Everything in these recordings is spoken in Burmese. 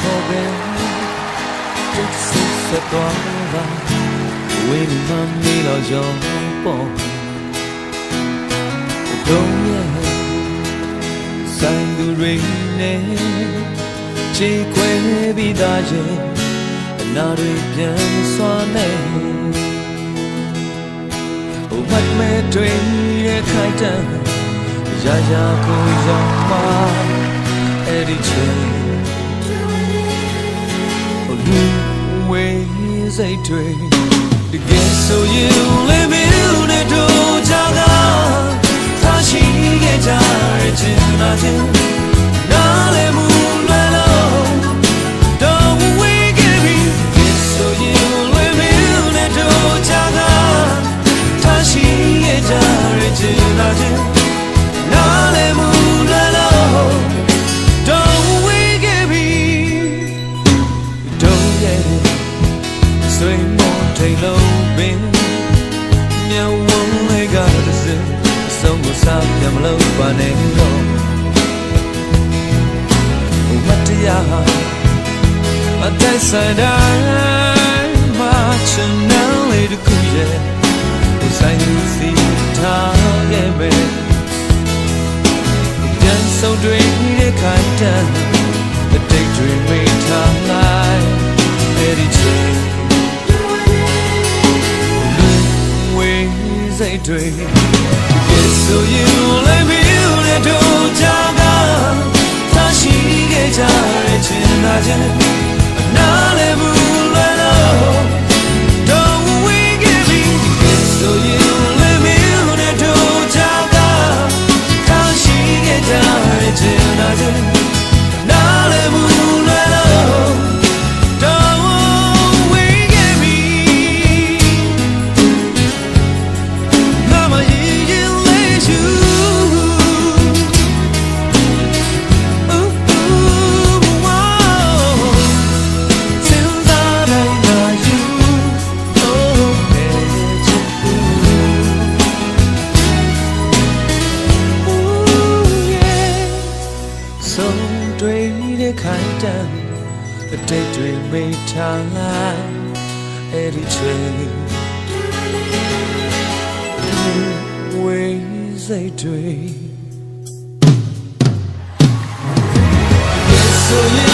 ခေါ်ပဲတိတ်ဆိတ်ဆက်သွားပါဝေးမှမေးတော့ကြောပေါ့တော့ရဲ့ဆိုင်သူတွေနဲ့ချေခွဲပြီးသားရဲ့အနာတွေပြန်စွာနေဟိုမတ်မဲ့တွေရဲ့ခိုင်တန်ရာရာကိုရောက်မှာအဲ့ဒီချိန် ဟိုလူဝေးစိတ်တွေတက more take low bin မြေဝုံးလေးကတစင်အဆုံးကိုစားပြမလို့ပါနဲ့တော့မတရားအသက်ဆိုင်တိုင်းမှာချင်နေလေတခုရဲ့ စိတ်တွေ Yes so you let me you the door ကြောင့်သာရှိခဲ့ကြရခြင်းသာခြင်းနားလည်းဘူးလွယ်လို့ Don't we give me so you let me on the door ကြောင့်သာရှိခဲ့ကြရခြင်းသာခြင်း အတိတ်တွေမိထားလိုက်အဲ့ဒီချိန်ဝေးစိတ်တွေ So you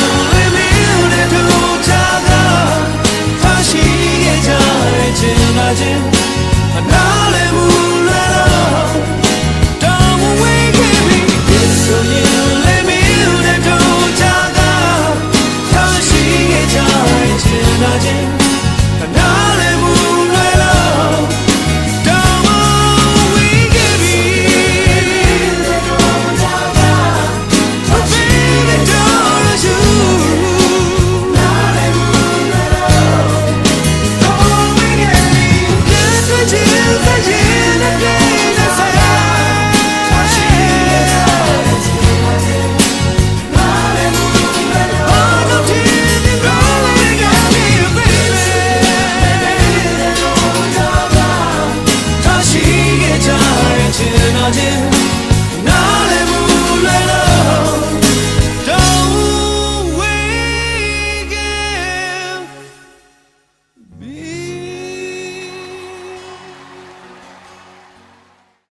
I do